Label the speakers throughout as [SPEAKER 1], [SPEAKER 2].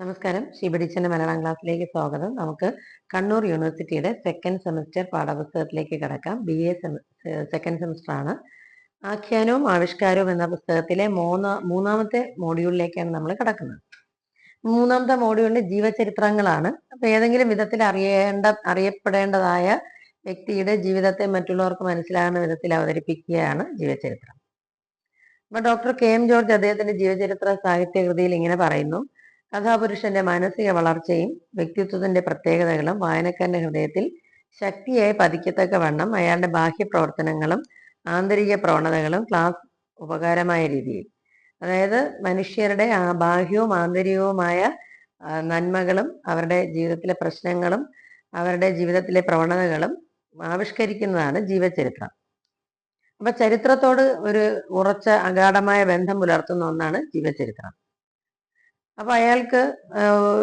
[SPEAKER 1] നമസ്കാരം. ശിബിടിച്ചന്റെ മലയാളം ക്ലാസ്സിലേക്ക് സ്വാഗതം. നമുക്ക് കണ്ണൂർ യൂണിവേഴ്സിറ്റിയുടെ സെക്കൻഡ് സെമസ്റ്റർ പാഠപുസ്തകത്തിലേക്ക് കിടക്കാം. ബി എ സെക്കൻഡ് സെമസ്റ്റർ ആണ്. ആഖ്യാനവും ആവിഷ്കാരവും എന്ന പുസ്തകത്തിലെ മൂന്ന് മൂന്നാമത്തെ മോഡ്യൂളിലേക്കാണ് നമ്മൾ കിടക്കുന്നത്. മൂന്നാമത്തെ മോഡ്യൂളിൽ ജീവചരിത്രങ്ങളാണ്. അപ്പൊ ഏതെങ്കിലും വിധത്തിൽ അറിയേണ്ട അറിയപ്പെടേണ്ടതായ വ്യക്തിയുടെ ജീവിതത്തെ മറ്റുള്ളവർക്ക് മനസ്സിലാകുന്ന വിധത്തിൽ അവതരിപ്പിക്കുകയാണ് ജീവചരിത്രം. അപ്പൊ ഡോക്ടർ കെ എം ജോർജ് അദ്ദേഹത്തിന്റെ ജീവചരിത്ര സാഹിത്യകൃതിയിൽ ഇങ്ങനെ പറയുന്നു. കഥാപുരുഷന്റെ മാനസിക വളർച്ചയും വ്യക്തിത്വത്തിന്റെ പ്രത്യേകതകളും വായനക്കാരന്റെ ഹൃദയത്തിൽ ശക്തിയായി പതിക്കത്തക്ക വണ്ണം അയാളുടെ ബാഹ്യ പ്രവർത്തനങ്ങളും ആന്തരിക പ്രവണതകളും ക്ലാസ് ഉപകാരമായ രീതിയിൽ. അതായത് മനുഷ്യരുടെ ആ ബാഹ്യവും ആന്തരികവുമായ നന്മകളും അവരുടെ ജീവിതത്തിലെ പ്രശ്നങ്ങളും അവരുടെ ജീവിതത്തിലെ പ്രവണതകളും ആവിഷ്കരിക്കുന്നതാണ് ജീവചരിത്രം. അപ്പൊ ചരിത്രത്തോട് ഒരു ഉറച്ച അഗാധമായ ബന്ധം പുലർത്തുന്ന ഒന്നാണ് ജീവചരിത്രം. അപ്പൊ അയാൾക്ക്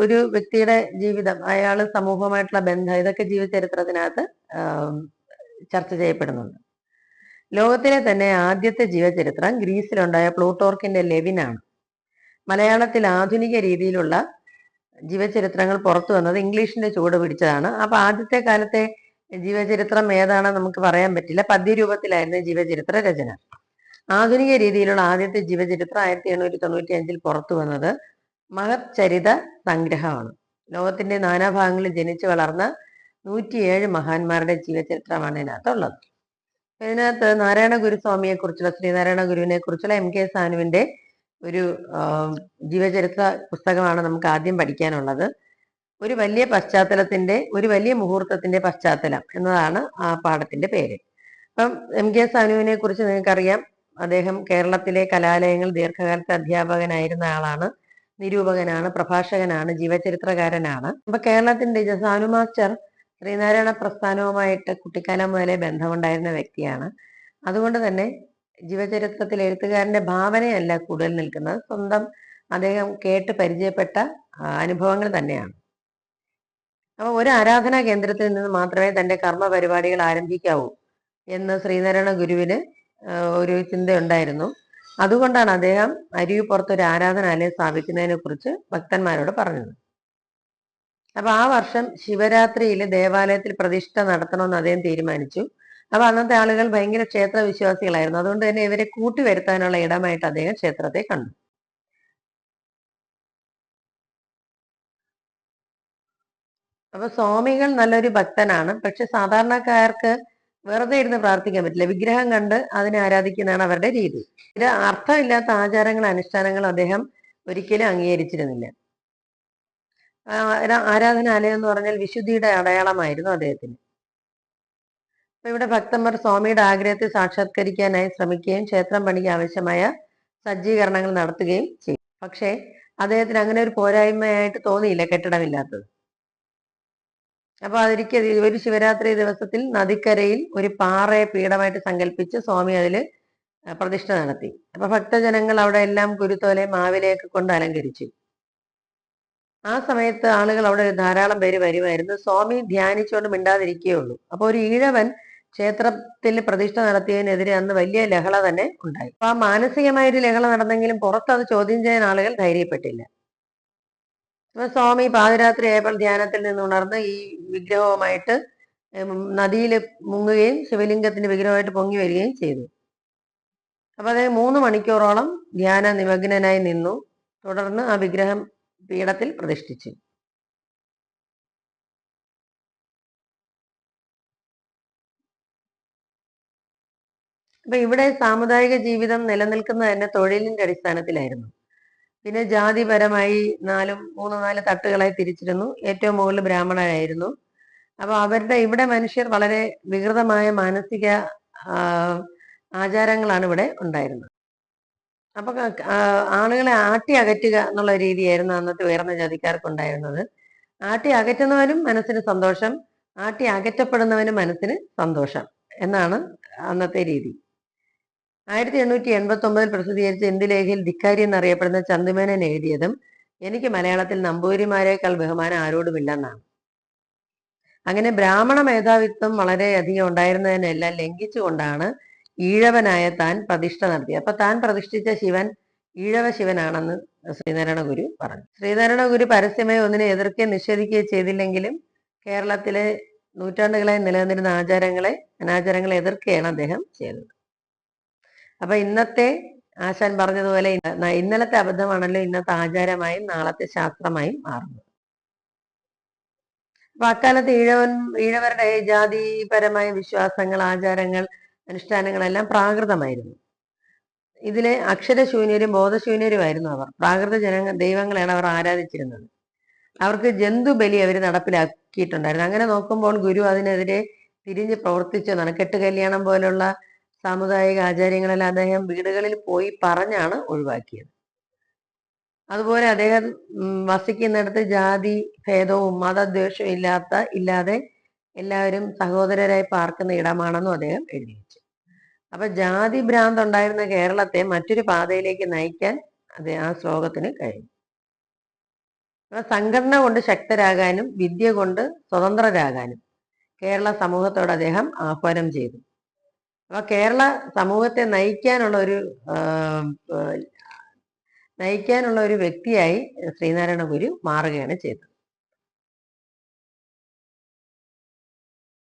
[SPEAKER 1] ഒരു വ്യക്തിയുടെ ജീവിതം അയാൾ സമൂഹമായിട്ടുള്ള ബന്ധം ഇതൊക്കെ ജീവചരിത്രത്തിനകത്ത് ചർച്ച ചെയ്യപ്പെടുന്നുണ്ട്. ലോകത്തിലെ തന്നെ ആദ്യത്തെ ജീവചരിത്രം ഗ്രീസിലുണ്ടായ പ്ലൂട്ടോർക്കിന്റെ ലെവിനാണ്. മലയാളത്തിൽ ആധുനിക രീതിയിലുള്ള ജീവചരിത്രങ്ങൾ പുറത്തു വന്നത് ഇംഗ്ലീഷിന്റെ ചുവട് പിടിച്ചതാണ്. അപ്പൊ ആദ്യത്തെ കാലത്തെ ജീവചരിത്രം ഏതാണെന്ന് നമുക്ക് പറയാൻ പറ്റില്ല. പദ്യരൂപത്തിലായിരുന്നു ജീവചരിത്ര രചന. ആധുനിക രീതിയിലുള്ള ആദ്യത്തെ ജീവചരിത്രം ആയിരത്തി എണ്ണൂറ്റി തൊണ്ണൂറ്റി അഞ്ചിൽ പുറത്തു വന്നത് മഹത് ചരിത സംഗ്രഹമാണ്. ലോകത്തിന്റെ നാനാഭാഗങ്ങളിൽ ജനിച്ചു വളർന്ന നൂറ്റിയേഴ് മഹാന്മാരുടെ ജീവചരിത്രമാണ് ഇതിനകത്തുള്ളത് ഇതിനകത്ത് നാരായണ ഗുരുസ്വാമിയെ കുറിച്ചുള്ള ശ്രീനാരായണ ഗുരുവിനെ കുറിച്ചുള്ള എം കെ സാനുവിന്റെ ഒരു ജീവചരിത്ര പുസ്തകമാണ് നമുക്ക് ആദ്യം പഠിക്കാനുള്ളത്. ഒരു വലിയ പശ്ചാത്തലത്തിന്റെ ഒരു വലിയ മുഹൂർത്തത്തിന്റെ പശ്ചാത്തലം എന്നതാണ് ആ പാഠത്തിന്റെ പേര്. അപ്പം എം കെ സാനുവിനെ കുറിച്ച് നിങ്ങൾക്കറിയാം. അദ്ദേഹം കേരളത്തിലെ കലാലയങ്ങൾ ദീർഘകാലത്തെ അധ്യാപകനായിരുന്ന ആളാണ്. നിരൂപകനാണ് പ്രഭാഷകനാണ് ജീവചരിത്രകാരനാണ്. അപ്പൊ കേരളത്തിന്റെ ജസാനു സാനു മാസ്റ്റർ ശ്രീനാരായണ പ്രസ്ഥാനവുമായിട്ട് കുട്ടിക്കാലം മുതലേ ബന്ധമുണ്ടായിരുന്ന വ്യക്തിയാണ്. അതുകൊണ്ട് തന്നെ ജീവചരിത്രത്തിൽ എഴുത്തുകാരന്റെ ഭാവനയല്ല കൂടുതൽ നിൽക്കുന്നത്. സ്വന്തം അദ്ദേഹം കേട്ട് പരിചയപ്പെട്ട അനുഭവങ്ങൾ തന്നെയാണ്. അപ്പൊ ഒരു ആരാധനാ കേന്ദ്രത്തിൽ നിന്ന് മാത്രമേ തന്റെ കർമ്മ പരിപാടികൾ ആരംഭിക്കാവൂ എന്ന് ശ്രീനാരായണ ഗുരുവിന് ഒരു ചിന്തയുണ്ടായിരുന്നു. അതുകൊണ്ടാണ് അദ്ദേഹം അരുവിപ്പുറത്ത് ഒരു ആരാധനാലയം സ്ഥാപിക്കുന്നതിനെ കുറിച്ച് ഭക്തന്മാരോട് പറഞ്ഞത്. അപ്പൊ ആ വർഷം ശിവരാത്രിയിൽ ദേവാലയത്തിൽ പ്രതിഷ്ഠ നടത്തണമെന്ന് അദ്ദേഹം തീരുമാനിച്ചു. അപ്പൊ അന്നത്തെ ആളുകൾ ഭയങ്കര ക്ഷേത്ര വിശ്വാസികളായിരുന്നു അതുകൊണ്ട് തന്നെ ഇവരെ കൂട്ടി വരുത്താനുള്ള ഇടമായിട്ട് അദ്ദേഹം ക്ഷേത്രത്തെ കണ്ടു. അപ്പൊ സ്വാമികൾ നല്ലൊരു ഭക്തനാണ്. പക്ഷെ സാധാരണക്കാർക്ക് വെറുതെ ഇരുന്ന് പ്രാർത്ഥിക്കാൻ പറ്റില്ല. വിഗ്രഹം കണ്ട് അതിനെ ആരാധിക്കുന്നതാണ് അവരുടെ രീതി. ഇത് അർത്ഥമില്ലാത്ത ആചാരങ്ങളും അനുഷ്ഠാനങ്ങളും അദ്ദേഹം ഒരിക്കലും അംഗീകരിച്ചിരുന്നില്ല. ആരാധനാലയം എന്ന് പറഞ്ഞാൽ വിശുദ്ധിയുടെ അടയാളമായിരുന്നു അദ്ദേഹത്തിന്. അപ്പൊ ഇവിടെ ഭക്തന്മാർ സ്വാമിയുടെ ആഗ്രഹത്തെ സാക്ഷാത്കരിക്കാനായി ശ്രമിക്കുകയും ക്ഷേത്രം പണിക്ക് ആവശ്യമായ സജ്ജീകരണങ്ങൾ നടത്തുകയും ചെയ്യും പക്ഷേ അദ്ദേഹത്തിന് അങ്ങനെ ഒരു പോരായ്മയായിട്ട് തോന്നിയില്ല കെട്ടിടമില്ലാത്തത്. അപ്പൊ അതൊരിക്കൽ ഒരു ശിവരാത്രി ദിവസത്തിൽ നദിക്കരയിൽ ഒരു പാറയെ പീഠമായിട്ട് സങ്കല്പിച്ച് സ്വാമി അതിൽ പ്രതിഷ്ഠ നടത്തി. അപ്പൊ ഭക്തജനങ്ങൾ അവിടെ എല്ലാം കുരുത്തോലെ മാവിലേക്ക് കൊണ്ട് അലങ്കരിച്ചു. ആ സമയത്ത് ആളുകൾ അവിടെ ധാരാളം പേര് വരുമായിരുന്നു. സ്വാമി ധ്യാനിച്ചുകൊണ്ട് മിണ്ടാതിരിക്കേ ഉള്ളൂ. അപ്പൊ ഒരു ഈഴവൻ ക്ഷേത്രത്തിൽ പ്രതിഷ്ഠ നടത്തിയതിനെതിരെ അന്ന് വലിയ ലഹള തന്നെ ഉണ്ടായി. അപ്പൊ ആ മാനസികമായൊരു ലഹള നടന്നെങ്കിലും പുറത്ത് അത് ചോദ്യം ചെയ്യാൻ ആളുകൾ ധൈര്യപ്പെട്ടില്ല. അപ്പൊ സ്വാമി പാതിരാത്രി ഏപ്രിൽ ധ്യാനത്തിൽ നിന്ന് ഉണർന്ന് ഈ വിഗ്രഹവുമായിട്ട് നദിയിൽ മുങ്ങുകയും ശിവലിംഗത്തിന്റെ വിഗ്രഹമായിട്ട് പൊങ്ങി വരികയും ചെയ്തു. അപ്പൊ അദ്ദേഹം മൂന്ന് മണിക്കൂറോളം ധ്യാന നിമഗ്നനായി നിന്നു. തുടർന്ന് ആ വിഗ്രഹം പീഠത്തിൽ പ്രതിഷ്ഠിച്ചു. അപ്പൊ ഇവിടെ സാമുദായിക ജീവിതം നിലനിൽക്കുന്നത് തന്നെ തൊഴിലിന്റെ അടിസ്ഥാനത്തിലായിരുന്നു. പിന്നെ ജാതിപരമായി നാലും മൂന്ന് നാല് തട്ടുകളായി തിരിച്ചിരുന്നു. ഏറ്റവും മുകളിൽ ബ്രാഹ്മണരായിരുന്നു. അപ്പൊ അവരുടെ ഇവിടെ മനുഷ്യർ വളരെ വികൃതമായ മാനസിക ആചാരങ്ങളാണ് ഇവിടെ ഉണ്ടായിരുന്നത്. അപ്പൊ ആളുകളെ ആട്ടി അകറ്റുക എന്നുള്ള രീതിയായിരുന്നു അന്നത്തെ ഉയർന്ന ജാതിക്കാർക്ക് ഉണ്ടായിരുന്നത്. ആട്ടി അകറ്റുന്നവനും മനസ്സിന് സന്തോഷം ആട്ടി അകറ്റപ്പെടുന്നവനും മനസ്സിന് സന്തോഷം എന്നാണ് അന്നത്തെ രീതി. ആയിരത്തി എണ്ണൂറ്റി എൺപത്തി ഒമ്പതിൽ പ്രസിദ്ധീകരിച്ച ഇന്ദുലേഖയിൽ ധിക്കാരി എന്നറിയപ്പെടുന്ന ചന്ദുമേനൻ എഴുതിയതും എനിക്ക് മലയാളത്തിൽ നമ്പൂതിരിമാരെക്കാൾ ബഹുമാനം ആരോടുമില്ലെന്നാണ്. അങ്ങനെ ബ്രാഹ്മണ മേധാവിത്വം വളരെയധികം ഉണ്ടായിരുന്നതിനെല്ലാം ലംഘിച്ചുകൊണ്ടാണ് ഈഴവനായ താൻ പ്രതിഷ്ഠ നടത്തിയത്. അപ്പൊ താൻ പ്രതിഷ്ഠിച്ച ശിവൻ ഈഴവ ശിവനാണെന്ന് ശ്രീനാരായണ ഗുരു പറഞ്ഞു. ശ്രീനാരായണ ഗുരു പരസ്യമായി ഒന്നിനെ എതിർക്കുകയും നിഷേധിക്കുകയോ ചെയ്തില്ലെങ്കിലും കേരളത്തിലെ നൂറ്റാണ്ടുകളായി നിലനിന്നിരുന്ന ആചാരങ്ങളെ അനാചാരങ്ങളെ എതിർക്കുകയാണ് അദ്ദേഹം ചെയ്തത്. അപ്പൊ ഇന്നത്തെ ആശാൻ പറഞ്ഞതുപോലെ ഇന്ന- ഇന്നലത്തെ അബദ്ധമാണല്ലോ ഇന്നത്തെ ആചാരമായും നാളത്തെ ശാസ്ത്രമായും മാറുന്നത്. അപ്പൊ അക്കാലത്ത് ഈഴവൻ ഈഴവരുടെ ജാതിപരമായ വിശ്വാസങ്ങൾ ആചാരങ്ങൾ അനുഷ്ഠാനങ്ങളെല്ലാം പ്രാകൃതമായിരുന്നു. ഇതിലെ അക്ഷരശൂന്യരും ബോധശൂന്യരുമായിരുന്നു അവർ. പ്രാകൃത ജനങ്ങൾ ദൈവങ്ങളെയാണ് അവർ ആരാധിച്ചിരുന്നത്. അവർക്ക് ജന്തു ബലി അവർ നടപ്പിലാക്കിയിട്ടുണ്ടായിരുന്നു. അങ്ങനെ നോക്കുമ്പോൾ ഗുരു അതിനെതിരെ തിരിഞ്ഞ് പ്രവർത്തിച്ചതാണ്. നനക്കെട്ട് കല്യാണം പോലുള്ള സാമുദായിക ആചാര്യങ്ങളെല്ലാം അദ്ദേഹം വീടുകളിൽ പോയി പറഞ്ഞാണ് ഒഴിവാക്കിയത്. അതുപോലെ അദ്ദേഹം വസിക്കുന്നിടത്ത് ജാതി ഭേദവും മതദ്വേഷവും ഇല്ലാത്ത ഇല്ലാതെ എല്ലാവരും സഹോദരരായി പാർക്കുന്ന ഇടമാണെന്നും അദ്ദേഹം എഴുതി വെച്ചു അപ്പൊ ജാതി ഭ്രാന്ത് ഉണ്ടായിരുന്ന കേരളത്തെ മറ്റൊരു പാതയിലേക്ക് നയിക്കാൻ അത് ആ ശ്ലോകത്തിന് കഴിഞ്ഞു. സംഘടന കൊണ്ട് ശക്തരാകാനും വിദ്യ കൊണ്ട് സ്വതന്ത്രരാകാനും കേരള സമൂഹത്തോട് അദ്ദേഹം ആഹ്വാനം ചെയ്തു. അപ്പൊ കേരള സമൂഹത്തെ നയിക്കാനുള്ള ഒരു നയിക്കാനുള്ള ഒരു വ്യക്തിയായി ശ്രീനാരായണ ഗുരു മാറുകയാണ് ചെയ്തത്.